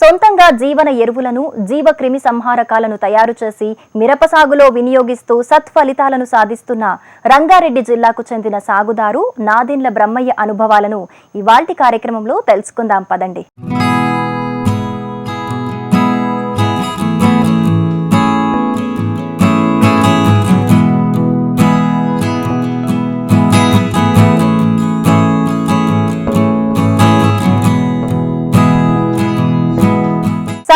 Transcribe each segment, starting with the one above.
సొంతంగా జీవన ఎరువులను జీవ క్రిమి సంహారకాలను తయారు చేసి మిరప సాగులో వినియోగిస్తూ సత్ఫలితాలను సాధిస్తున్న రంగారెడ్డి జిల్లాకు చెందిన సాగుదారు నాదిన్ల బ్రహ్మయ్య అనుభవాలను ఇవాల్టి కార్యక్రమంలో తెలుసుకుందాం. పదండి.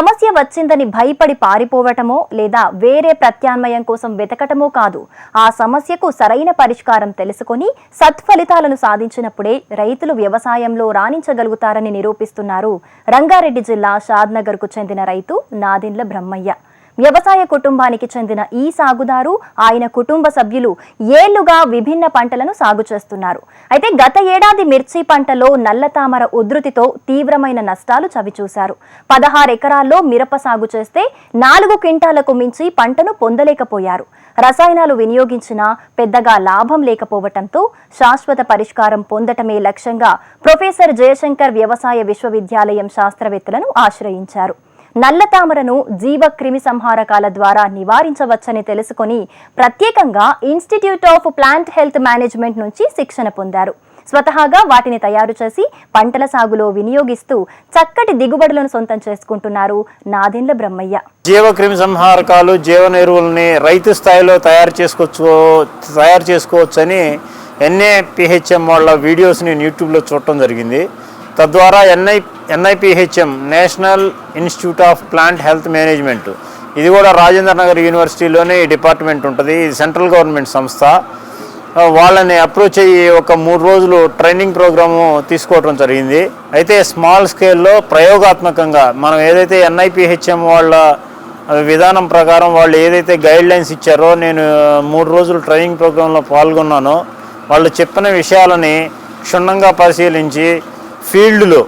సమస్య వచ్చిందని భయపడి పారిపోవటమో లేదా వేరే ప్రత్యామ్నాయం కోసం వెతకటమో కాదు. ఆ సమస్యకు సరైన పరిష్కారం తెలుసుకొని సత్ఫలితాలను సాధించినప్పుడే రైతులు వ్యవసాయంలో రాణించగలుగుతారని నిరూపిస్తున్నారు. రంగారెడ్డి జిల్లా షాద్నగర్కు చెందిన రైతు నాదిన్ల బ్రహ్మయ్య. వ్యవసాయ కుటుంబానికి చెందిన ఈ సాగుదారు ఆయన కుటుంబ సభ్యులు ఏళ్ళుగా విభిన్న పంటలను సాగు చేస్తున్నారు. అయితే గత ఏడాది మిర్చి పంటలో నల్ల తామర ఉధృతితో తీవ్రమైన నష్టాలు చవిచూశారు. పదహారు ఎకరాల్లో మిరప సాగు చేస్తే నాలుగు క్వింటాలకు మించి పంటను పొందలేకపోయారు. రసాయనాలు వినియోగించినా పెద్దగా లాభం లేకపోవటంతో శాశ్వత పరిష్కారం పొందటమే లక్ష్యంగా ప్రొఫెసర్ జయశంకర్ వ్యవసాయ విశ్వవిద్యాలయం శాస్త్రవేత్తలను ఆశ్రయించారు. నల్ల తామరను జీవ క్రిమి సంహారకాల ద్వారా నివారించవచ్చని తెలుసుకొని ప్రత్యేకంగా institute of plant health management నుంచి శిక్షణ పొందారు. స్వతహాగా వాటిని తయారు చేసి పంటల సాగులో వినియోగిస్తూ చక్కటి దిగుబడులను సొంతం చేసుకుంటున్నారు నాదెండ్ల బ్రహ్మయ్య. జీవక్రిమి సంహారకాలు జీవన ఎరువుల్ని రైతు స్థాయిలో తయారు చేసుకోవచ్చు తయారు చేసుకోవచ్చని ఎన్ఏ పిహెచ్ఎం వాళ్ళ వీడియోస్ని యూట్యూబ్లో చూడటం జరిగింది. తద్వారా NI NIPHM national institute of plant health management ఇది కూడా రాజేంద్ర నగర్ యూనివర్సిటీలోనే ఈ డిపార్ట్మెంట్ ఉంటుంది ఇది సెంట్రల్ గవర్నమెంట్ సంస్థ. వాళ్ళని అప్రోచ్ అయ్యి ఒక మూడు రోజులు ట్రైనింగ్ ప్రోగ్రాము తీసుకోవడం జరిగింది. అయితే స్మాల్ స్కేల్లో ప్రయోగాత్మకంగా మనం ఏదైతే ఎన్ఐపిహెచ్ఎం వాళ్ళ విధానం ప్రకారం వాళ్ళు ఏదైతే గైడ్ లైన్స్ ఇచ్చారో నేను మూడు రోజులు ట్రైనింగ్ ప్రోగ్రాంలో పాల్గొన్నానో. వాళ్ళు చెప్పిన విషయాలని క్షుణ్ణంగా పరిశీలించి ఫీల్డ్లో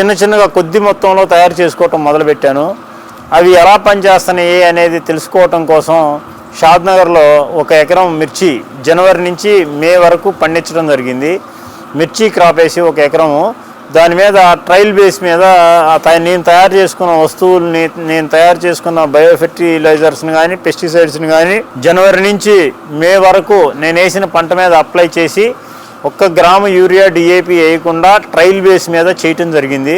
చిన్న చిన్నగా కొద్ది మొత్తంలో తయారు చేసుకోవటం మొదలుపెట్టాను. అవి ఎలా పనిచేస్తున్నాయి అనేది తెలుసుకోవటం కోసం షాద్నగర్లో ఒక ఎకరం మిర్చి జనవరి నుంచి మే వరకు పండించడం జరిగింది. మిర్చి క్రాప్ వేసి ఒక ఎకరము. దాని మీద ట్రయల్ బేస్ మీద త- నేను తయారు చేసుకున్న వస్తువుల్ని నేను తయారు చేసుకున్న బయోఫెర్టిలైజర్స్ని కానీ పెస్టిసైడ్స్ని కానీ జనవరి నుంచి మే వరకు నేను వేసిన పంట మీద అప్లై చేసి ఒక్క గ్రాము యూరియా డిఏపి వేయకుండా ట్రయల్ బేస్ మీద చేయటం జరిగింది.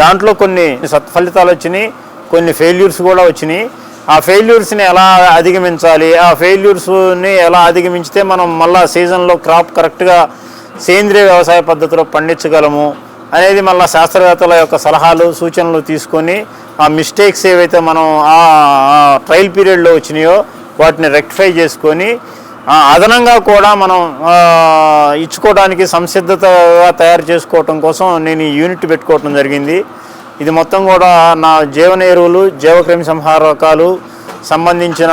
దాంట్లో కొన్ని సత్ఫలితాలు వచ్చినాయి కొన్ని ఫెయిల్యూర్స్ కూడా వచ్చినాయి. ఆ ఫెయిల్యూర్స్ని ఎలా అధిగమించాలి? ఆ ఫెయిల్యూర్స్ని ఎలా అధిగమించితే మనం మళ్ళా సీజన్లో క్రాప్ కరెక్ట్గా సేంద్రియ వ్యవసాయ పద్ధతిలో పండించగలము అనేది మళ్ళీ శాస్త్రవేత్తల యొక్క సలహాలు సూచనలు తీసుకొని ఆ మిస్టేక్స్ ఏవైతే మనం ఆ ట్రయల్ పీరియడ్లో వచ్చినాయో వాటిని రెక్టిఫై చేసుకొని అదనంగా కూడా మనం ఇచ్చుకోవడానికి సంసిద్ధతగా తయారు చేసుకోవటం కోసం నేను ఈ యూనిట్ పెట్టుకోవటం జరిగింది. ఇది మొత్తం కూడా నా జీవన ఎరువులు జీవక్రిమి సంహారకాలు సంబంధించిన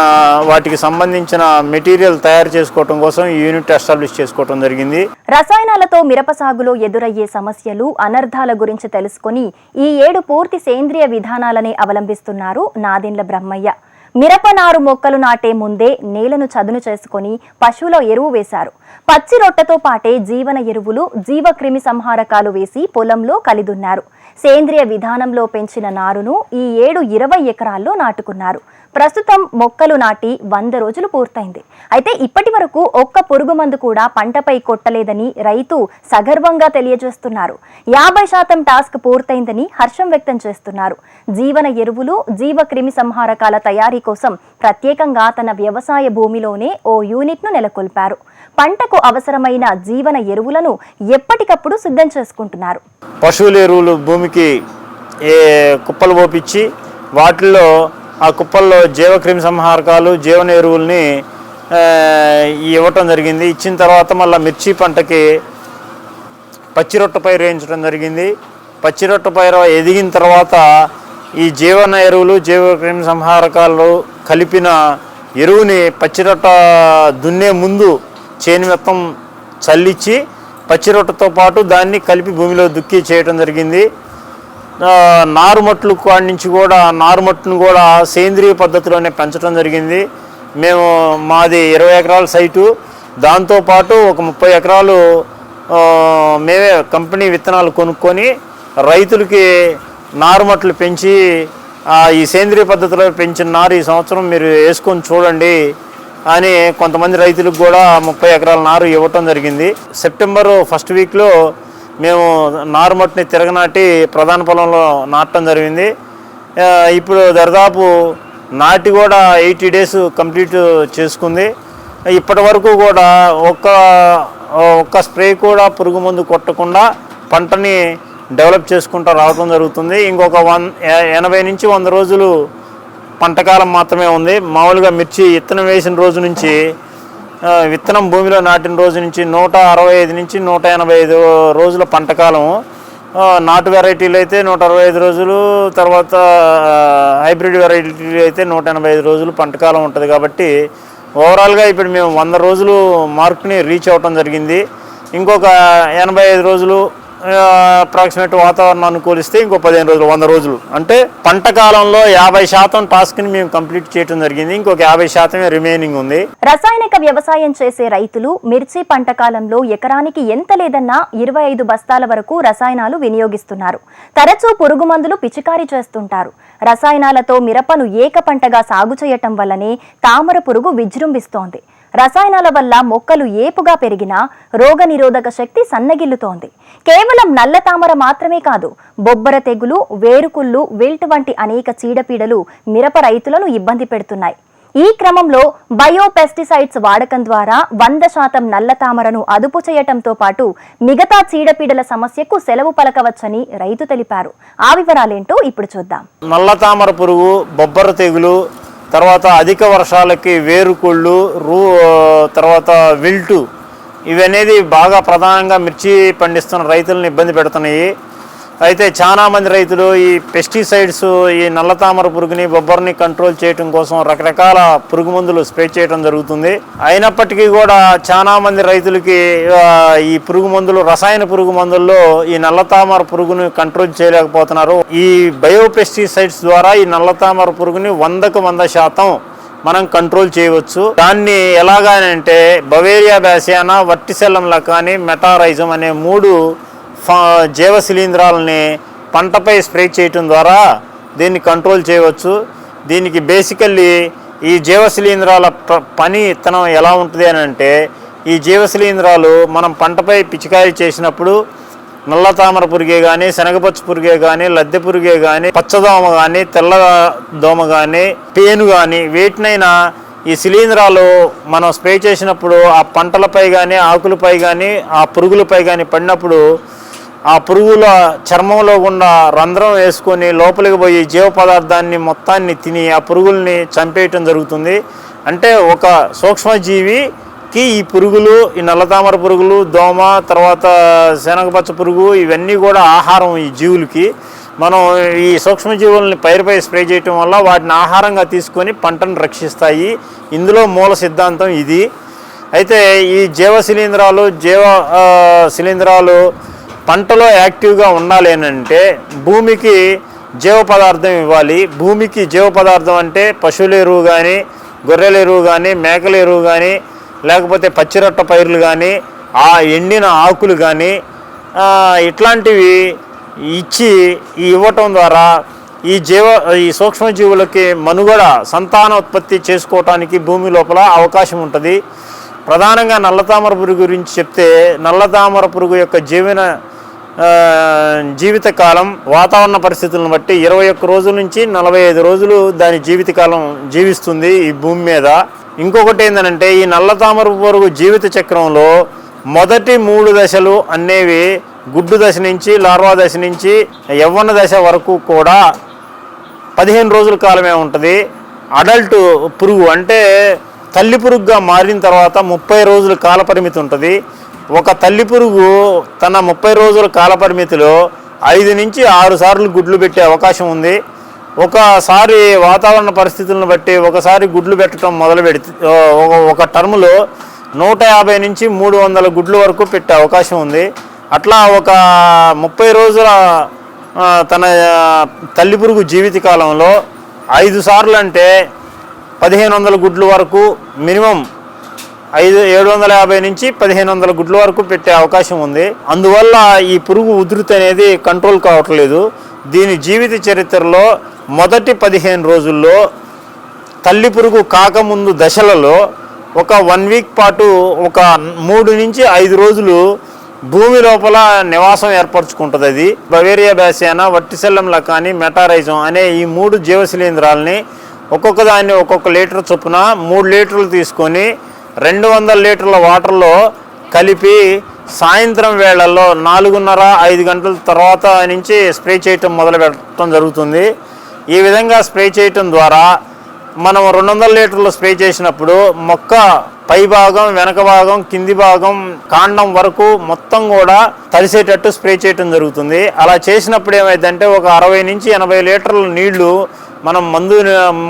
వాటికి సంబంధించిన మెటీరియల్ తయారు చేసుకోవటం కోసం ఈ యూనిట్ ఎస్టాబ్లిష్ చేసుకోవటం జరిగింది. రసాయనాలతో మిరప సాగులో ఎదురయ్యే సమస్యలు అనర్థాల గురించి తెలుసుకొని ఈ ఏడు పూర్తి సేంద్రియ విధానాలనే అవలంబిస్తున్నారు నాదెండ్ల బ్రహ్మయ్య. మిరప నారు మొక్కలు నాటే ముందే నేలను చదును చేసుకొని పశువుల ఎరువు వేశారు. పచ్చి రొట్టెతో పాటే జీవన ఎరువులు జీవక్రిమి సంహారకాలు వేసి పొలంలో కలిదున్నారు. సేంద్రియ విధానంలో పెంచిన నారును ఈ ఏడు ఇరవై ఎకరాల్లో నాటుకున్నారు. ప్రస్తుతం మొక్కలు నాటి వంద రోజులు పూర్తయింది. అయితే ఇప్పటి వరకు ఒక్క పురుగు మందు కూడా పంటపై కొట్టలేదని రైతు సగర్వంగా తెలియజేస్తున్నారు. యాభై శాతం టాస్క్ పూర్తయిందని హర్షం వ్యక్తం చేస్తున్నారు. జీవన ఎరువులు జీవ క్రిమి సంహారకాల తయారీ కోసం ప్రత్యేకంగా తన వ్యవసాయ భూమిలోనే ఓ యూనిట్ను నెలకొల్పారు. పంటకు అవసరమైన జీవన ఎరువులను ఎప్పటికప్పుడు సిద్ధం చేసుకుంటున్నారు. పశువుల ఎరువులు భూమికి కుప్పలు పోపించి వాటిల్లో ఆ కుప్పల్లో జీవ క్రిమి సంహారకాలు జీవన ఎరువుల్ని ఇవ్వటం జరిగింది. ఇచ్చిన తర్వాత మళ్ళీ మిర్చి పంటకి పచ్చిరొట్ట పైరు వేయించడం జరిగింది. పచ్చిరొట్ట పైరు ఎదిగిన తర్వాత ఈ జీవన ఎరువులు జీవ క్రిమి సంహారకాలు కలిపిన ఎరువుని పచ్చిరొట్ట దున్నే ముందు చేను మొత్తం చల్లించి పచ్చిరొట్టతో పాటు దాన్ని కలిపి భూమిలో దుక్కి చేయడం జరిగింది. నారుమట్లు కాడి నుంచి కూడా నారుమట్టును కూడా సేంద్రియ పద్ధతిలోనే పెంచడం జరిగింది. మేము మాది ఇరవై ఎకరాల సైటు. దాంతోపాటు ఒక ముప్పై ఎకరాలు మేమే కంపెనీ విత్తనాలు కొనుక్కొని రైతులకి నారుమట్లు పెంచి ఈ సేంద్రియ పద్ధతిలో పెంచిన నారు ఈ సంవత్సరం మీరు వేసుకొని చూడండి అని కొంతమంది రైతులకు కూడా ముప్పై ఎకరాల నారు ఇవ్వటం జరిగింది. సెప్టెంబర్ ఫస్ట్ వీక్లో మేము నారుమట్టిని తిరగనాటి ప్రధాన పొలంలో నాటడం జరిగింది. ఇప్పుడు దరిదాపు నాటి కూడా ఎయిటీ డేస్ కంప్లీట్ చేసుకుంది. ఇప్పటి వరకు కూడా ఒక్క ఒక్క స్ప్రే కూడా పురుగు మందు కొట్టకుండా పంటని డెవలప్ చేసుకుంటూ రావడం జరుగుతుంది. ఇంకొక వన్ ఎనభై నుంచి వంద రోజులు పంటకాలం మాత్రమే ఉంది. మామూలుగా మిర్చి విత్తనం వేసిన రోజు నుంచి విత్తనం భూమిలో నాటిన రోజు నుంచి నూట అరవై ఐదు నుంచి నూట ఎనభై ఐదు రోజుల పంటకాలం నాటు వెరైటీలు అయితే నూట అరవై ఐదు రోజులు తర్వాత హైబ్రిడ్ వెరైటీలు అయితే నూట ఎనభై ఐదు రోజులు పంటకాలం ఉంటుంది కాబట్టి ఓవరాల్గా ఇప్పుడు మేము వంద రోజులు మార్క్ని రీచ్ అవ్వటం జరిగింది. ఇంకొక ఎనభై ఐదు రోజులు అప్రాక్సిమేట్ వాతావరణం అనుకూలిస్తే ఇంకో పదిహేను రోజులు వంద రోజులు. అంటే పంట కాలంలో యాభై శాతం టాస్క్ని మేము కంప్లీట్ చేయడం జరిగింది. ఇంకొక యాభై శాతమే రిమైనింగ్ ఉంది. రసాయనిక వ్యవసాయం చేసే రైతులు మిర్చి పంట కాలంలో ఎకరానికి ఎంత లేదన్నా ఇరవై ఐదు బస్తాల వరకు రసాయనాలు వినియోగిస్తున్నారు. తరచూ పురుగు మందులు పిచికారీ చేస్తుంటారు. రసాయనాలతో మిరపను ఏక పంటగా సాగు చేయటం వల్లనే తామర పురుగు విజృంభిస్తోంది. రసాయనాల వల్ల మొక్కలు ఏపుగా పెరిగినా రోగనిరోధక శక్తి సన్నగిల్లుతోంది. కేవలం నల్ల తామర మాత్రమే కాదు బొబ్బర తెగులు వేరుకుళ్ళు విల్ట్ వంటి అనేక చీడపీడలు మిరప రైతులను ఇబ్బంది పెడుతున్నాయి. ఈ క్రమంలో బయో పెస్టిసైడ్స్ వాడకం ద్వారా వంద శాతం నల్ల తామరను అదుపు చేయటంతో పాటు మిగతా చీడపీడల సమస్యకు సెలవు పలకవచ్చని రైతు తెలిపారు. ఆ వివరాలేంటో ఇప్పుడు చూద్దాం. నల్ల తామర పురుగు బొబ్బర తెగులు తర్వాత అధిక వర్షాలకి వేరుకుళ్ళు రూ తర్వాత విల్టు ఇవనేది బాగా ప్రధానంగా మిర్చి పండిస్తున్న రైతులను ఇబ్బంది పెడుతున్నాయి. అయితే చాలామంది రైతులు ఈ పెస్టిసైడ్స్ ఈ నల్ల తామర పురుగుని బొబ్బర్ని కంట్రోల్ చేయడం కోసం రకరకాల పురుగు మందులు స్ప్రే చేయడం జరుగుతుంది. అయినప్పటికీ కూడా చాలామంది రైతులకి ఈ పురుగు మందులు రసాయన పురుగు మందుల్లో ఈ నల్ల తామర పురుగుని కంట్రోల్ చేయలేకపోతున్నారు. ఈ బయో పెస్టిసైడ్స్ ద్వారా ఈ నల్ల తామర పురుగుని వందకు వంద శాతం మనం కంట్రోల్ చేయవచ్చు. దాన్ని ఎలాగానంటే బవేరియా బ్యాసియానా వర్టిసెల్లం కానీ మెటారైజం అనే మూడు జీవ శిలీంధ్రాలని పంటపై స్ప్రే చేయటం ద్వారా దీన్ని కంట్రోల్ చేయవచ్చు. దీనికి బేసికల్లీ ఈ జీవ శిలీంధ్రాల ప- పని ఇత్తనం ఎలా ఉంటుంది అని అంటే ఈ జీవ శిలీంధ్రాలు మనం పంటపై పిచికారీ చేసినప్పుడు నల్ల తామర పురిగే కానీ శనగపచ్చ పురిగే కానీ లద్దె పురిగే కానీ పచ్చదోమ కానీ తెల్ల దోమ కానీ పేను కానీ వేటినైనా ఈ శిలీంధ్రాలు మనం స్ప్రే చేసినప్పుడు ఆ పంటలపై కానీ ఆకులపై కానీ ఆ పురుగులపై కానీ పడినప్పుడు ఆ పురుగుల చర్మంలో ఉన్న రంధ్రం వేసుకొని లోపలికి పోయి జీవ పదార్థాన్ని మొత్తాన్ని తిని ఆ పురుగుల్ని చంపేయటం జరుగుతుంది. అంటే ఒక సూక్ష్మజీవికి ఈ పురుగులు ఈ నల్లతామర పురుగులు దోమ తర్వాత శనగపచ్చ పురుగు ఇవన్నీ కూడా ఆహారం ఈ జీవులకి. మనం ఈ సూక్ష్మజీవుల్ని పైరుపై స్ప్రే చేయటం వల్ల వాటిని ఆహారంగా తీసుకొని పంటను రక్షిస్తాయి. ఇందులో మూల సిద్ధాంతం ఇది. అయితే ఈ జీవ శిలీంధ్రాలు జీవ శిలీంధ్రాలు పంటలో యాక్టివ్గా ఉండాలి అని అంటే భూమికి జీవ పదార్థం ఇవ్వాలి. భూమికి జీవ పదార్థం అంటే పశువుల ఎరువు కానీ గొర్రెల ఎరువు కానీ మేకల ఎరువు కానీ లేకపోతే పచ్చిరొట్ట పైర్లు కానీ ఆ ఎండిన ఆకులు కానీ ఇట్లాంటివి ఇచ్చి ఇవ్వటం ద్వారా ఈ జీవ ఈ సూక్ష్మజీవులకి మనుగడ సంతానోత్పత్తి చేసుకోవటానికి భూమి లోపల అవకాశం ఉంటుంది. ప్రధానంగా నల్లతామర పురుగు గురించి చెప్తే నల్లతామర పురుగు యొక్క జీవన జీవితకాలం వాతావరణ పరిస్థితులను బట్టి ఇరవై ఒక్క రోజుల నుంచి నలభై ఐదు రోజులు దాని జీవితకాలం జీవిస్తుంది ఈ భూమి మీద. ఇంకొకటి ఏంటంటే ఈ నల్ల తామర పురుగు జీవిత చక్రంలో మొదటి మూడు దశలు అనేవి గుడ్డు దశ నుంచి లార్వా దశ నుంచి యవ్వన దశ వరకు కూడా పదిహేను రోజుల కాలమే ఉంటుంది. అడల్ట్ పురుగు అంటే తల్లి పురుగుగా మారిన తర్వాత ముప్పై రోజుల కాల పరిమితి ఉంటుంది. ఒక తల్లి పురుగు తన ముప్పై రోజుల కాల పరిమితిలో ఐదు నుంచి ఆరు సార్లు గుడ్లు పెట్టే అవకాశం ఉంది. ఒకసారి వాతావరణ పరిస్థితులను బట్టి ఒకసారి గుడ్లు పెట్టడం మొదలు పెడితే ఒక- టర్ములో నూట యాభై నుంచి మూడు వందల గుడ్లు వరకు పెట్టే అవకాశం ఉంది. అట్లా ఒక ముప్పై రోజుల తన తల్లి పురుగు జీవిత కాలంలో ఐదు సార్లు అంటే పదిహేను వందల గుడ్లు వరకు మినిమం ఐదు ఏడు వందల యాభై నుంచి పదిహేను వందల గుడ్ల వరకు పెట్టే అవకాశం ఉంది. అందువల్ల ఈ పురుగు ఉధృతి అనేది కంట్రోల్ కావట్లేదు. దీని జీవిత చరిత్రలో మొదటి పదిహేను రోజుల్లో తల్లి పురుగు కాకముందు దశలలో ఒక వన్ వీక్ పాటు ఒక మూడు నుంచి ఐదు రోజులు భూమి లోపల నివాసం ఏర్పరచుకుంటుంది అది. బవేరియా బ్యాసియానా వట్టిసెల్లం కానీ మెటారైజం అనే ఈ మూడు జీవశిలీంధ్రాలని ఒక్కొక్క దాన్ని ఒక్కొక్క లీటర్ చొప్పున మూడు లీటర్లు తీసుకొని రెండు వందల లీటర్ల వాటర్లో కలిపి సాయంత్రం వేళల్లో నాలుగున్నర ఐదు గంటల తర్వాత నుంచి స్ప్రే చేయటం మొదలు పెట్టడం జరుగుతుంది. ఈ విధంగా స్ప్రే చేయటం ద్వారా మనం రెండు వందల లీటర్లు స్ప్రే చేసినప్పుడు మొక్క పై భాగం వెనక భాగం కింది భాగం కాండం వరకు మొత్తం కూడా తడిసేటట్టు స్ప్రే చేయటం జరుగుతుంది. అలా చేసినప్పుడు ఏమైందంటే ఒక అరవై నుంచి ఎనభై లీటర్ల నీళ్ళు మనం మందు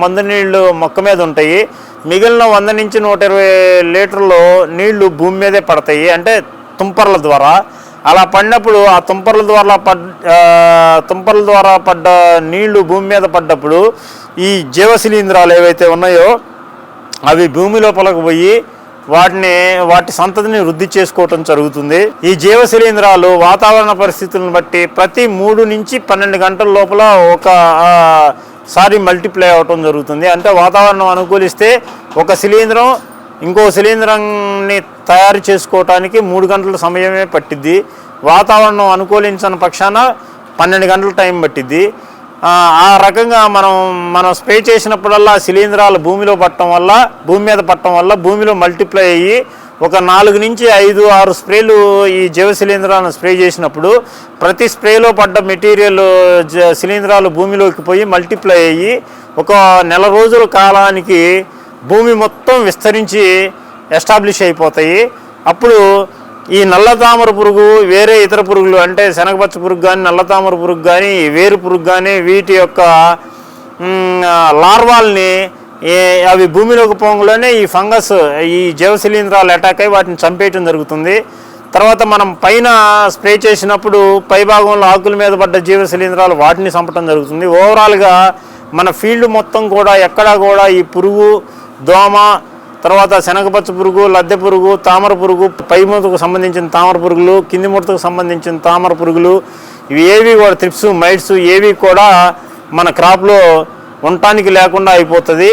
మందు నీళ్ళు మొక్క మీద ఉంటాయి. మిగిలిన వంద నుంచి నూట ఇరవై లీటర్లు నీళ్ళు భూమి మీదే పడతాయి. అంటే తుంపర్ల ద్వారా. అలా పడినప్పుడు ఆ తుంపర్ల ద్వారా పడ్ తుంపర్ల ద్వారా పడ్డ నీళ్ళు భూమి మీద పడ్డప్పుడు ఈ జీవశిలీంధ్రాలు ఏవైతే ఉన్నాయో అవి భూమి లోపలకు పోయి వాటిని వాటి సంతతిని వృద్ధి చేసుకోవటం జరుగుతుంది. ఈ జీవశిలీంధ్రాలు వాతావరణ పరిస్థితులను బట్టి ప్రతి మూడు నుంచి పన్నెండు గంటల లోపల ఒక సారి మల్టిప్లై అవటం జరుగుతుంది. అంటే వాతావరణం అనుకూలిస్తే ఒక శిలీంధ్రం ఇంకో శిలీంధ్రాన్ని తయారు చేసుకోవటానికి మూడు గంటల సమయమే పట్టిద్ది. వాతావరణం అనుకూలించని పక్షాన పన్నెండు గంటల టైం పట్టిద్ది. ఆ, ఆ రకంగా మనం మనం స్ప్రే చేసినప్పుడల్లా శిలీంధ్రాలు భూమిలో పట్టడం వల్ల భూమి మీద పట్టడం వల్ల భూమిలో మల్టిప్లై అయ్యి ఒక నాలుగు నుంచి ఐదు ఆరు స్ప్రేలు ఈ జీవ శిలీంధ్రాలను స్ప్రే చేసినప్పుడు ప్రతి స్ప్రేలో పడ్డ మెటీరియల్ జ- శిలీంధ్రాలు భూమిలోకి పోయి మల్టిప్లై అయ్యి ఒక నెల రోజుల కాలానికి భూమి మొత్తం విస్తరించి ఎస్టాబ్లిష్ అయిపోతాయి. అప్పుడు ఈ నల్ల తామర పురుగు వేరే ఇతర పురుగులు అంటే శనగపచ్చ పురుగు కానీ నల్ల తామర పురుగు కానీ వేరు పురుగు కానీ వీటి యొక్క లార్వాల్ని అవి భూమిలోకి పోంగలోనే ఈ ఫంగస్ ఈ జీవశిలీంధ్రాలు అటాక్ అయి వాటిని చంపేయటం జరుగుతుంది. తర్వాత మనం పైన స్ప్రే చేసినప్పుడు పై భాగంలో ఆకుల మీద పడ్డ జీవశిలీంధ్రాలు వాటిని చంపటం జరుగుతుంది. ఓవరాల్గా మన ఫీల్డ్ మొత్తం కూడా ఎక్కడా కూడా ఈ పురుగు దోమ తర్వాత శనగపచ్చ పురుగు లద్దె పురుగు తామర పురుగు పై మూతకు సంబంధించిన తామర పురుగులు కింది ముడతకు సంబంధించిన తామర పురుగులు ఇవి ఏవి కూడా త్రిప్స్ మైట్స్ ఏవి కూడా మన క్రాప్లో ఉండటానికి లేకుండా అయిపోతుంది.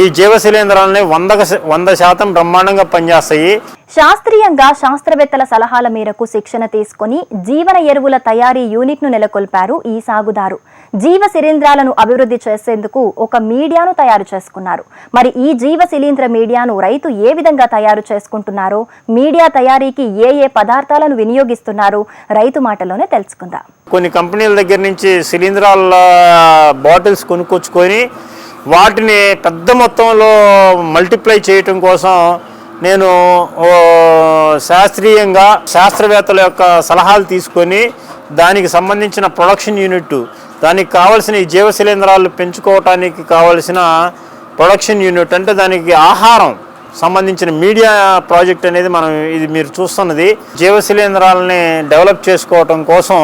ఈ జీవ జీవశిలీంధ్రాలని వంద వంద శాతం బ్రహ్మాండంగా పనిచేస్తాయి. శాస్త్రీయంగా శాస్త్రవేత్తల సలహాల మేరకు శిక్షణ తీసుకొని జీవన ఎరువుల తయారీ యూనిట్ను నెలకొల్పారు ఈ సాగుదారు. జీవ శిలీంధ్రాలను అభివృద్ధి చేసేందుకు ఒక మీడియాను తయారు చేసుకున్నారు. మరి ఈ జీవ శిలీంద్ర మీడియాను రైతు ఏ విధంగా తయారు చేసుకుంటున్నారో మీడియా తయారీకి ఏ ఏ పదార్థాలను వినియోగిస్తున్నారు రైతు మాటలోనే తెలుసుకుందాం. కొన్ని కంపెనీల దగ్గర నుంచి శిలీంధ్రాల బాటిల్స్ కొనుక్కొచ్చుకొని వాటిని పెద్ద మొత్తంలో మల్టిప్లై చేయటం కోసం నేను శాస్త్రీయంగా శాస్త్రవేత్తల యొక్క సలహాలు తీసుకొని దానికి సంబంధించిన ప్రొడక్షన్ యూనిట్ దానికి కావలసిన ఈ జీవ శిలీంధ్రాలు పెంచుకోవటానికి కావలసిన ప్రొడక్షన్ యూనిట్ అంటే దానికి ఆహారం సంబంధించిన మీడియా ప్రాజెక్ట్ అనేది మనం ఇది మీరు చూస్తున్నది. జీవ శిలీంధ్రాలని డెవలప్ చేసుకోవటం కోసం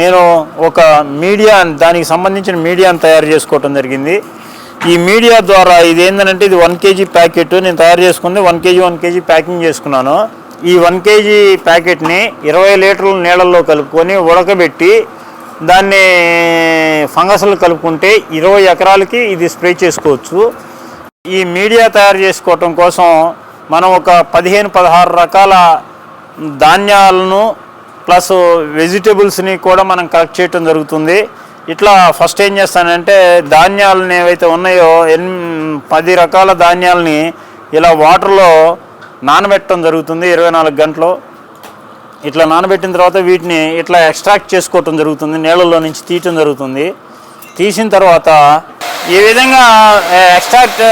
నేను ఒక మీడియా దానికి సంబంధించిన మీడియాను తయారు చేసుకోవటం జరిగింది. ఈ మీడియా ద్వారా ఇది ఏంటంటే ఇది వన్ కేజీ ప్యాకెట్ నేను తయారు చేసుకుంది. One KG one KG packing చేసుకున్నాను. ఈ వన్ కేజీ ప్యాకెట్ని ఇరవై లీటర్ల నీళ్ళల్లో కలుపుకొని ఉడకబెట్టి దాన్ని ఫంగస్లు కలుపుకుంటే ఇరవై ఎకరాలకి ఇది స్ప్రే చేసుకోవచ్చు. ఈ మీడియా తయారు చేసుకోవటం కోసం మనం ఒక పదిహేను పదహారు రకాల ధాన్యాలను ప్లస్ వెజిటేబుల్స్ని కూడా మనం కలెక్ట్ చేయటం జరుగుతుంది. ఇట్లా ఫస్ట్ ఏం చేస్తానంటే ధాన్యాలను ఏవైతే ఉన్నాయో ఎన్ పది రకాల ధాన్యాలని ఇలా వాటర్లో నానబెట్టడం జరుగుతుంది ఇరవై నాలుగు గంటలు. ఇట్లా నానబెట్టిన తర్వాత వీటిని ఇట్లా ఎక్స్ట్రాక్ట్ చేసుకోవటం జరుగుతుంది నీళ్ళలో నుంచి తీయటం జరుగుతుంది. తీసిన తర్వాత ఈ విధంగా ఎక్స్ట్రాక్ట్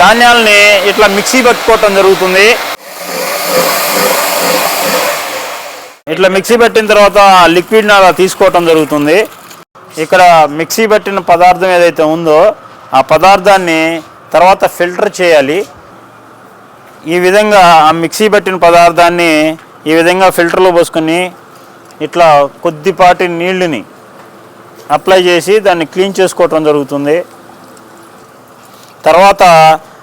ధాన్యాలని ఇట్లా మిక్సీ పట్టుకోవటం జరుగుతుంది. ఇట్లా మిక్సీ పెట్టిన తర్వాత లిక్విడ్ని అలా తీసుకోవటం జరుగుతుంది. ఇక్కడ మిక్సీ పెట్టిన పదార్థం ఏదైతే ఉందో ఆ పదార్థాన్ని తర్వాత ఫిల్టర్ చేయాలి. ఈ విధంగా ఆ మిక్సీ పెట్టిన పదార్థాన్ని ఈ విధంగా ఫిల్టర్లో పోసుకొని ఇట్లా కొద్దిపాటి నీళ్ళని అప్లై చేసి దాన్ని క్లీన్ చేసుకోవటం జరుగుతుంది. తర్వాత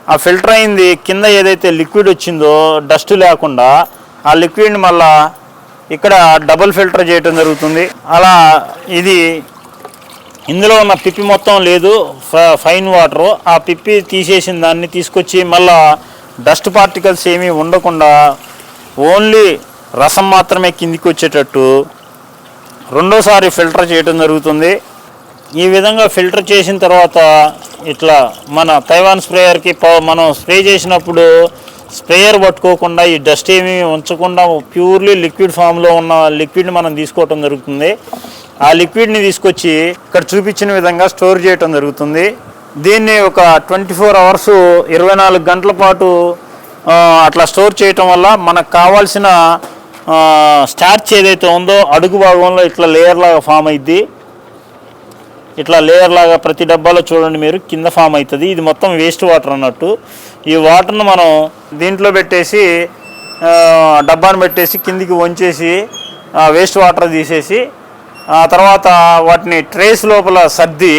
ఆ ఫిల్టర్ అయింది కింద ఏదైతే లిక్విడ్ వచ్చిందో డస్ట్ లేకుండా ఆ లిక్విడ్ని మళ్ళా ఇక్కడ డబుల్ ఫిల్టర్ చేయటం జరుగుతుంది. అలా ఇది ఇందులో ఉన్న పిప్పి మొత్తం లేదు ఫ- ఫైన్ వాటర్. ఆ పిప్పి తీసేసిన దాన్ని తీసుకొచ్చి మళ్ళా డస్ట్ పార్టికల్స్ ఏమీ ఉండకుండా ఓన్లీ రసం మాత్రమే కిందికి వచ్చేటట్టు రెండోసారి ఫిల్టర్ చేయటం జరుగుతుంది. ఈ విధంగా ఫిల్టర్ చేసిన తర్వాత ఇట్లా మన తైవాన్ స్ప్రేయర్కి ప- మనం స్ప్రే చేసినప్పుడు స్ప్రేయర్ పట్టుకోకుండా ఈ డస్ట్ ఏమీ ఉంచకుండా ప్యూర్లీ లిక్విడ్ ఫామ్లో ఉన్న లిక్విడ్ని మనం తీసుకోవటం జరుగుతుంది. ఆ లిక్విడ్ని తీసుకొచ్చి ఇక్కడ చూపించిన విధంగా స్టోర్ చేయటం జరుగుతుంది. దీన్ని ఒక ట్వంటీ ఫోర్ అవర్స్ ఇరవై నాలుగు గంటల పాటు అట్లా స్టోర్ చేయటం వల్ల మనకు కావాల్సిన స్టార్చ్ ఏదైతే ఉందో అడుగు భాగంలో ఇట్లా లేయర్ లాగా ఫామ్ అయింది ఇట్లా లేయర్ లాగా ప్రతి డబ్బాలో చూడండి మీరు కింద ఫామ్ అవుతుంది ఇది మొత్తం వేస్ట్ వాటర్ అన్నట్టు. ఈ వాటర్ను మనం దీంట్లో పెట్టేసి డబ్బాను పెట్టేసి కిందికి వంచేసి వేస్ట్ వాటర్ తీసేసి ఆ తర్వాత వాటిని ట్రేస్ లోపల సర్ది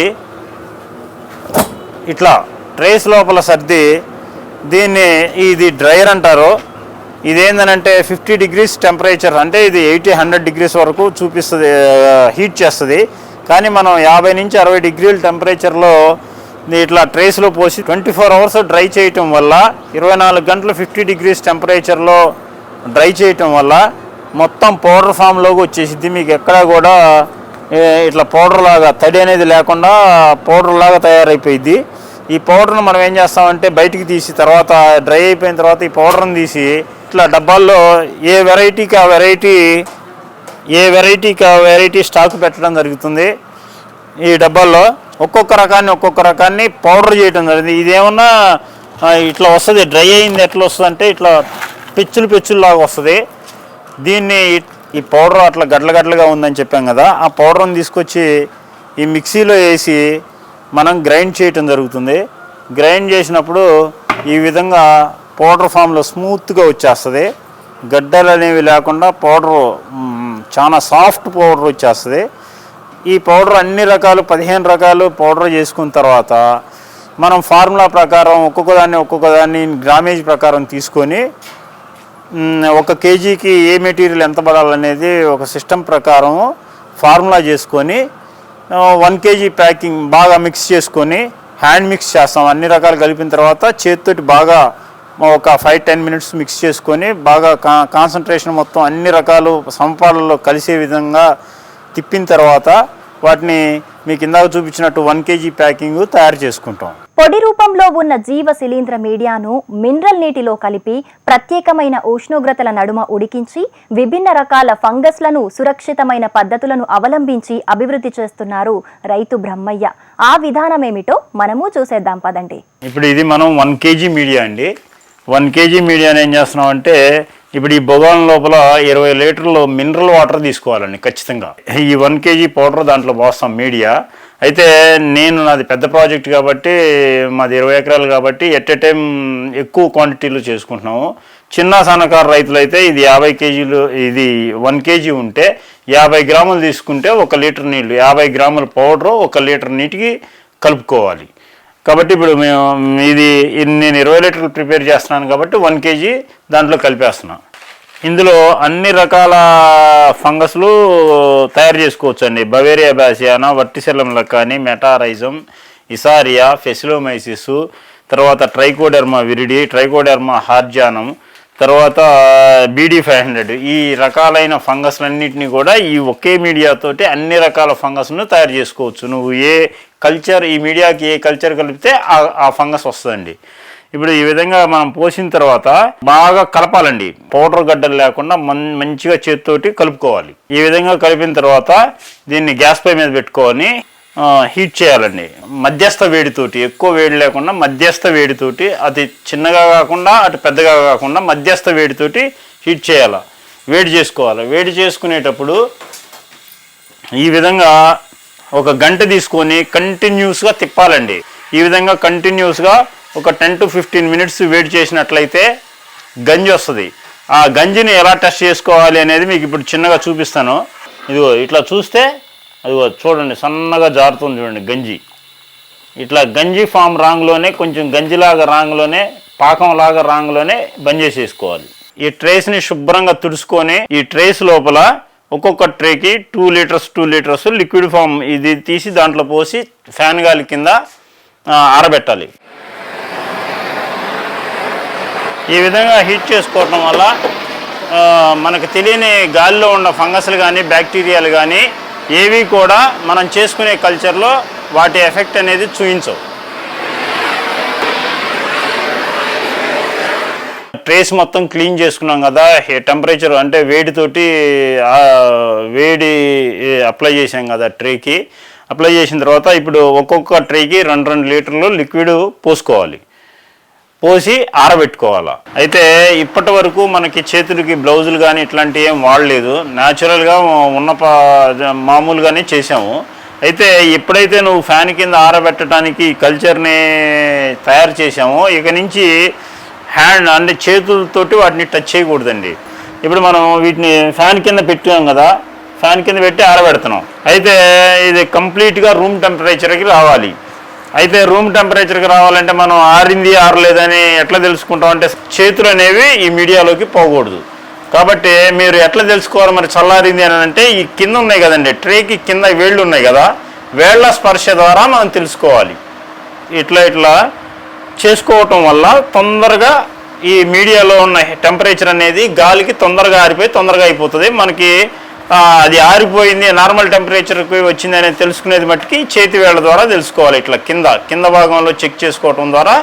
ఇట్లా ట్రేస్ లోపల సర్ది దీన్ని ఇది డ్రైయర్ అంటారు. ఇదేందనంటే ఫిఫ్టీ డిగ్రీస్ టెంపరేచర్ అంటే ఇది ఎయిటీ హండ్రెడ్ డిగ్రీస్ వరకు చూపిస్తుంది హీట్ చేస్తుంది. కానీ మనం యాభై నుంచి అరవై డిగ్రీల టెంపరేచర్లో ఇట్లా ట్రేస్లో పోసి ట్వంటీ ఫోర్ అవర్స్ డ్రై చేయటం వల్ల ఇరవై నాలుగు గంటలు ఫిఫ్టీ డిగ్రీస్ టెంపరేచర్లో డ్రై చేయటం వల్ల మొత్తం పౌడర్ ఫామ్లోకి వచ్చేసిద్ది. మీకు ఎక్కడా కూడా ఇట్లా పౌడర్ లాగా తడి అనేది లేకుండా పౌడర్ లాగా తయారైపోయింది ఈ పౌడర్ను మనం ఏం చేస్తామంటే బయటికి తీసి తర్వాత డ్రై అయిపోయిన తర్వాత ఈ పౌడర్ని తీసి ఇట్లా డబ్బాల్లో ఏ వెరైటీకి ఆ వెరైటీ ఏ వెరైటీకి ఆ వెరైటీ స్టాక్ పెట్టడం జరుగుతుంది. ఈ డబ్బాల్లో ఒక్కొక్క రకాన్ని ఒక్కొక్క రకాన్ని పౌడర్ చేయడం జరిగింది. ఇదేమన్నా ఇట్లా వస్తుంది? డ్రై అయింది ఎట్లా వస్తుంది అంటే ఇట్లా పెచ్చులు పెచ్చుల్లాగా వస్తుంది. దీన్ని ఈ- పౌడర్ అట్లా గడ్ల గడ్డలుగా ఉందని చెప్పాం కదా ఆ పౌడర్ని తీసుకొచ్చి ఈ మిక్సీలో వేసి మనం గ్రైండ్ చేయటం జరుగుతుంది. గ్రైండ్ చేసినప్పుడు ఈ విధంగా పౌడర్ ఫామ్లో స్మూత్గా వచ్చేస్తుంది. గడ్డలు అనేవి లేకుండా పౌడర్ చాలా సాఫ్ట్ పౌడర్ వచ్చేస్తుంది. ఈ పౌడర్ అన్ని రకాలు పదిహేను రకాలు పౌడర్ చేసుకున్న తర్వాత మనం ఫార్ములా ప్రకారం ఒక్కొక్క దాన్ని ఒక్కొక్క దాన్ని గ్రామేజ్ ప్రకారం తీసుకొని ఒక కేజీకి ఏ మెటీరియల్ ఎంత పడాలనేది ఒక సిస్టమ్ ప్రకారం ఫార్ములా చేసుకొని వన్ కేజీ ప్యాకింగ్ బాగా మిక్స్ చేసుకొని హ్యాండ్ మిక్స్ చేస్తాం. అన్ని రకాలు కలిపిన తర్వాత చేతితోటి బాగా ఒక ఫైవ్ టెన్ మినిట్స్ మిక్స్ చేసుకొని బాగా కా కాన్సన్ట్రేషన్ మొత్తం అన్ని రకాలు సంపాదనలో కలిసే విధంగా తిప్పిన తర్వాత వాటిని మీకు ఇందాక చూపించినట్టు వన్ కేజీ ప్యాకింగ్ తయారు చేసుకుంటాం. పొడి రూపంలో ఉన్న జీవ శిలీంద్ర మీడియాను మినరల్ నీటిలో కలిపి ప్రత్యేకమైన ఉష్ణోగ్రతల నడుమ ఉడికించి విభిన్న రకాల ఫంగస్లను సురక్షితమైన పద్ధతులను అవలంబించి అభివృద్ధి చేస్తున్నారు రైతు బ్రహ్మయ్య. ఆ విధానమేమిటో మనము చూసేద్దాం పదండి. ఇప్పుడు ఇది మనం వన్ కేజీ మీడియా అండి. వన్ కేజీ మీడియాని ఏం చేస్తున్నాం అంటే ఇప్పుడు ఈ బొగాన్ లోపల ఇరవై లీటర్లు మినరల్ వాటర్ తీసుకోవాలండి ఖచ్చితంగా. ఈ వన్ కేజీ పౌడర్ దాంట్లో పోస్తాం మీడియా. అయితే నేను నాది పెద్ద ప్రాజెక్ట్ కాబట్టి మాది ఇరవై ఎకరాలు కాబట్టి ఎట్ ఎ టైం ఎక్కువ క్వాంటిటీలో చేసుకుంటున్నాము. చిన్న సన్నకారు రైతులు అయితే ఇది యాభై కేజీలు ఇది వన్ కేజీ ఉంటే యాభై గ్రాములు తీసుకుంటే ఒక లీటర్ నీళ్ళు యాభై గ్రాముల పౌడరు ఒక లీటర్ నీటికి కలుపుకోవాలి. కాబట్టి ఇప్పుడు మేము ఇది నేను ఇరవై లీటర్లు ప్రిపేర్ చేస్తున్నాను కాబట్టి వన్ కేజీ దాంట్లో కలిపేస్తున్నాం. ఇందులో అన్ని రకాల ఫంగస్లు తయారు చేసుకోవచ్చు అండి బవేరియా బ్యాసియానా వర్టిసెలంలో కానీ మెటారైజం ఇసారియా ఫెసిలోమైసిస్ తర్వాత ట్రైకోడెర్మా విరిడి ట్రైకోడెర్మా హార్జానం తర్వాత బీడీ ఫైవ్ హండ్రెడ్. ఈ రకాలైన ఫంగస్లన్నింటినీ కూడా ఈ ఒకే మీడియాతోటి అన్ని రకాల ఫంగస్ను తయారు చేసుకోవచ్చు. నువ్వు ఏ కల్చర్ ఈ మీడియాకి ఏ కల్చర్ కలిపితే ఆ- ఆ ఫంగస్ వస్తుందండి. ఇప్పుడు ఈ విధంగా మనం పోసిన తర్వాత బాగా కలపాలండి. పౌడర్ గడ్డలు లేకుండా మన్ మంచిగా చేతితోటి కలుపుకోవాలి. ఈ విధంగా కలిపిన తర్వాత దీన్ని గ్యాస్ పై మీద పెట్టుకొని హీట్ చేయాలండి. మధ్యస్థ వేడితోటి ఎక్కువ వేడి లేకుండా మధ్యస్థ వేడితోటి అది చిన్నగా కాకుండా అటు పెద్దగా కాకుండా మధ్యస్థ వేడితోటి హీట్ చేయాలి. వేడి చేసుకోవాలి. వేడి చేసుకునేటప్పుడు ఈ విధంగా ఒక గంట తీసుకొని కంటిన్యూస్గా తిప్పాలండి. ఈ విధంగా కంటిన్యూస్గా ఒక ten to fifteen minutes wait చేసినట్లయితే గంజి వస్తుంది. ఆ గంజిని ఎలా టెస్ట్ చేసుకోవాలి అనేది మీకు ఇప్పుడు చిన్నగా చూపిస్తాను. ఇదిగో ఇట్లా చూస్తే అదిగో చూడండి సన్నగా జారుతుంది చూడండి గంజి. ఇట్లా గంజి ఫామ్ రాంగ్లోనే కొంచెం గంజిలాగా రాంగ్లోనే పాకంలాగా రాంగ్లోనే బంద్ చేసేసుకోవాలి. ఈ ట్రేస్ని శుభ్రంగా తుడుచుకొని ఈ ట్రేస్ లోపల ఒక్కొక్క ట్రేకి two litres two litres liquid form ఇది తీసి దాంట్లో పోసి ఫ్యాన్ గాలి కింద ఆరబెట్టాలి. ఈ విధంగా హీట్ చేసుకోవటం వల్ల మనకు తెలియని గాలిలో ఉన్న ఫంగస్లు కానీ బ్యాక్టీరియాలు కానీ ఏవి కూడా మనం చేసుకునే కల్చర్లో వాటి ఎఫెక్ట్ అనేది చూపించవు. ట్రేస్ మొత్తం క్లీన్ చేసుకున్నాం కదా. టెంపరేచర్ అంటే వేడితోటి వేడి అప్లై చేసాం కదా ట్రేకి. అప్లై చేసిన తర్వాత ఇప్పుడు ఒక్కొక్క ట్రేకి రెండు రెండు లీటర్లు లిక్విడ్ పోసుకోవాలి. పోసి ఆరబెట్టుకోవాలా. అయితే ఇప్పటి వరకు మనకి చేతులకి బ్లౌజులు కానీ ఇట్లాంటివి ఏం వాడలేదు. న్యాచురల్గా ఉన్న మామూలుగానే చేసాము అయితే ఎప్పుడైతే నువ్వు ఫ్యాన్ కింద ఆరబెట్టడానికి కల్చర్ని తయారు చేసామో ఇక నుంచి హ్యాండ్ అంటే చేతులతోటి వాటిని టచ్ చేయకూడదండి. ఇప్పుడు మనం వీటిని ఫ్యాన్ కింద పెట్టాం కదా ఫ్యాన్ కింద పెట్టి ఆరబెడుతున్నాం. అయితే ఇది కంప్లీట్గా రూమ్ టెంపరేచర్కి రావాలి. అయితే రూమ్ టెంపరేచర్కి రావాలంటే మనం ఆరింది ఆరలేదని ఎట్లా తెలుసుకుంటాం అంటే చేతులు అనేవి ఈ మీడియాలోకి పోకూడదు. కాబట్టి మీరు ఎట్లా తెలుసుకోవాలి మరి చల్లారింది అని అంటే ఈ కింద ఉన్నాయి కదండి ట్రేకి కింద వేళ్ళు ఉన్నాయి కదా వేళ్ళ స్పర్శ ద్వారా మనం తెలుసుకోవాలి. ఇట్లా ఇట్లా చేసుకోవటం వల్ల తొందరగా ఈ మీడియాలో ఉన్న టెంపరేచర్ అనేది గాలికి తొందరగా ఆరిపోయి తొందరగా అయిపోతుంది. మనకి అది ఆరిపోయింది నార్మల్ టెంపరేచర్కి వచ్చింది అనేది తెలుసుకునేది మట్టుకి చేతి వేళ్ళ ద్వారా తెలుసుకోవాలి ఇట్లా కింద. కింద భాగంలో చెక్ చేసుకోవటం ద్వారా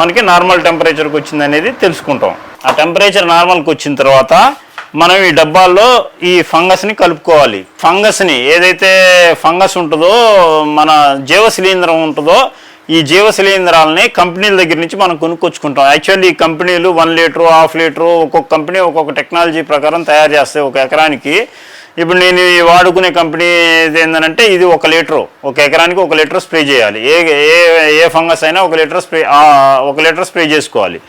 మనకి నార్మల్ టెంపరేచర్కి వచ్చింది అనేది తెలుసుకుంటాం. ఆ టెంపరేచర్ నార్మల్కి వచ్చిన తర్వాత మనం ఈ డబ్బాల్లో ఈ ఫంగస్ని కలుపుకోవాలి. ఫంగస్ని ఏదైతే ఫంగస్ ఉంటుందో మన జీవ శిలీంధ్రం ఉంటుందో ఈ జీవ శిలీంధ్రాలని కంపెనీల దగ్గర నుంచి మనం కొనుక్కొచ్చుకుంటాం. యాక్చువల్లీ ఈ కంపెనీలు వన్ లీటరు హాఫ్ లీటరు ఒక్కొక్క కంపెనీ ఒక్కొక్క టెక్నాలజీ ప్రకారం తయారు చేస్తాయి ఒక ఎకరానికి. ఇప్పుడు నేను వాడుకునే కంపెనీ ఏంటంటే ఇది ఒక లీటరు. ఒక ఎకరానికి ఒక లీటర్ స్ప్రే చేయాలి. ఏ ఏ ఏ ఫంగస్ అయినా ఒక లీటర్ స్ప్రే ఒక లీటర్ స్ప్రే చేసుకోవాలి.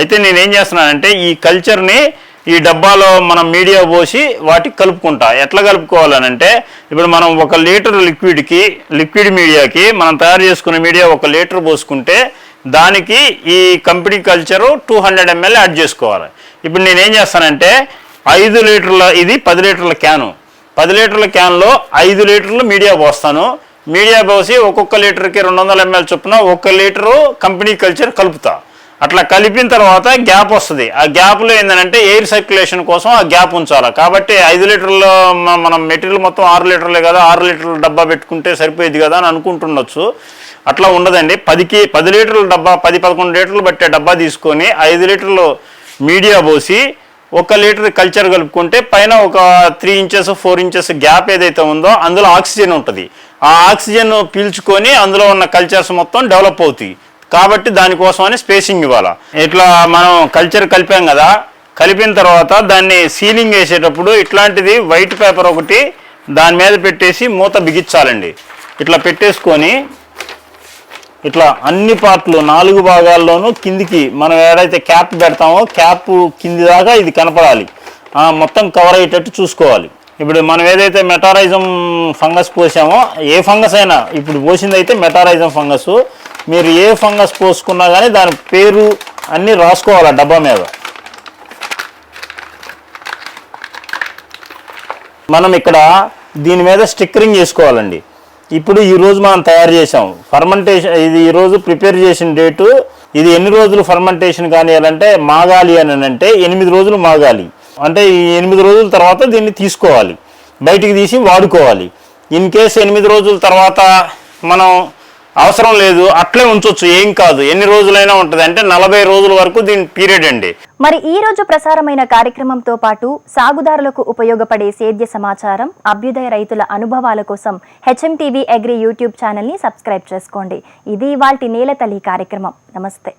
అయితే నేను ఏం చేస్తున్నానంటే ఈ కల్చర్ని ఈ డబ్బాలో మనం మీడియా పోసి వాటికి కలుపుకుంటా. ఎట్లా కలుపుకోవాలనంటే ఇప్పుడు మనం ఒక లీటర్ లిక్విడ్కి లిక్విడ్ మీడియాకి మనం తయారు చేసుకునే మీడియా ఒక లీటర్ పోసుకుంటే దానికి ఈ company culture two hundred ML add చేసుకోవాలి. ఇప్పుడు నేను ఏం చేస్తానంటే ఐదు లీటర్ల ఇది పది లీటర్ల క్యాను. పది లీటర్ల క్యాన్లో ఐదు లీటర్లు మీడియా పోస్తాను. మీడియా పోసి ఒక్కొక్క లీటర్కి రెండు వందల ఎంఎల్ చొప్పున ఒక లీటరు కంపెనీ కల్చర్ కలుపుతా. అట్లా కలిపిన తర్వాత గ్యాప్ వస్తుంది. ఆ గ్యాప్లో ఏంటంటే ఎయిర్ సర్క్యులేషన్ కోసం ఆ గ్యాప్ ఉంచాలి. కాబట్టి ఐదు లీటర్ల మనం మెటీరియల్ మొత్తం ఆరు లీటర్లే కదా ఆరు లీటర్ల డబ్బా పెట్టుకుంటే సరిపోయేది కదా అని అనుకుంటుండొచ్చు. అట్లా ఉండదండి. పదికి పది లీటర్ల డబ్బా పది పదకొండు లీటర్లు పట్టే డబ్బా తీసుకొని ఐదు లీటర్లు మీడియా పోసి ఒక లీటర్ కల్చర్ కలుపుకుంటే పైన ఒక three inches four inches gap ఏదైతే ఉందో అందులో ఆక్సిజన్ ఉంటుంది. ఆ ఆక్సిజన్ పీల్చుకొని అందులో ఉన్న కల్చర్స్ మొత్తం డెవలప్ అవుతాయి. కాబట్టి దానికోసమని స్పేసింగ్ ఇవ్వాలి. ఇట్లా మనం కల్చర్ కలిపాం కదా కలిపిన తర్వాత దాన్ని సీలింగ్ వేసేటప్పుడు ఇట్లాంటిది వైట్ పేపర్ ఒకటి దాని మీద పెట్టేసి మూత బిగించాలండి. ఇట్లా పెట్టేసుకొని ఇట్లా అన్ని పార్ట్లు నాలుగు భాగాల్లోనూ కిందికి మనం ఏదైతే క్యాప్ పెడతామో క్యాప్ కింది దాకా ఇది కనపడాలి. మొత్తం కవర్ అయ్యేటట్టు చూసుకోవాలి. ఇప్పుడు మనం ఏదైతే మెటారైజం ఫంగస్ పోసామో ఏ ఫంగస్ అయినా ఇప్పుడు పోసిందైతే మెటారైజం ఫంగస్ మీరు ఏ ఫంగస్ పోసుకున్నా కానీ దాని పేరు అన్నీ రాసుకోవాలి ఆ డబ్బా మీద. మనం ఇక్కడ దీని మీద స్టిక్కరింగ్ చేసుకోవాలండి. ఇప్పుడు ఈరోజు మనం తయారు చేసాం ఫర్మెంటేషన్ ఇది ఈరోజు ప్రిపేర్ చేసిన డేటు ఇది ఎన్ని రోజులు ఫర్మెంటేషన్ కానియాలంటే మాగాలి అని అంటే ఎనిమిది రోజులు మాగాలి. అంటే ఈ ఎనిమిది రోజుల తర్వాత దీన్ని తీసుకోవాలి. బయటికి తీసి వాడుకోవాలి. ఇన్ కేసు ఎనిమిది రోజుల తర్వాత మనం అవసరం లేదు అట్లే ఉంచొచ్చు ఏం కాదు. ఎన్ని రోజులైనా ఉంటుంది. అంటే నలభై రోజుల వరకు దీని పీరియడ్ అండి. మరి ఈ రోజు ప్రసారమైన కార్యక్రమంతో పాటు సాగుదారులకు ఉపయోగపడే సేద్య సమాచారం అభ్యుదయ రైతుల అనుభవాల కోసం హెచ్ఎం టీవీ అగ్రి యూట్యూబ్ ఛానల్ని సబ్స్క్రైబ్ చేసుకోండి. ఇది ఇవాల్టి నేల తల్లి కార్యక్రమం. నమస్తే.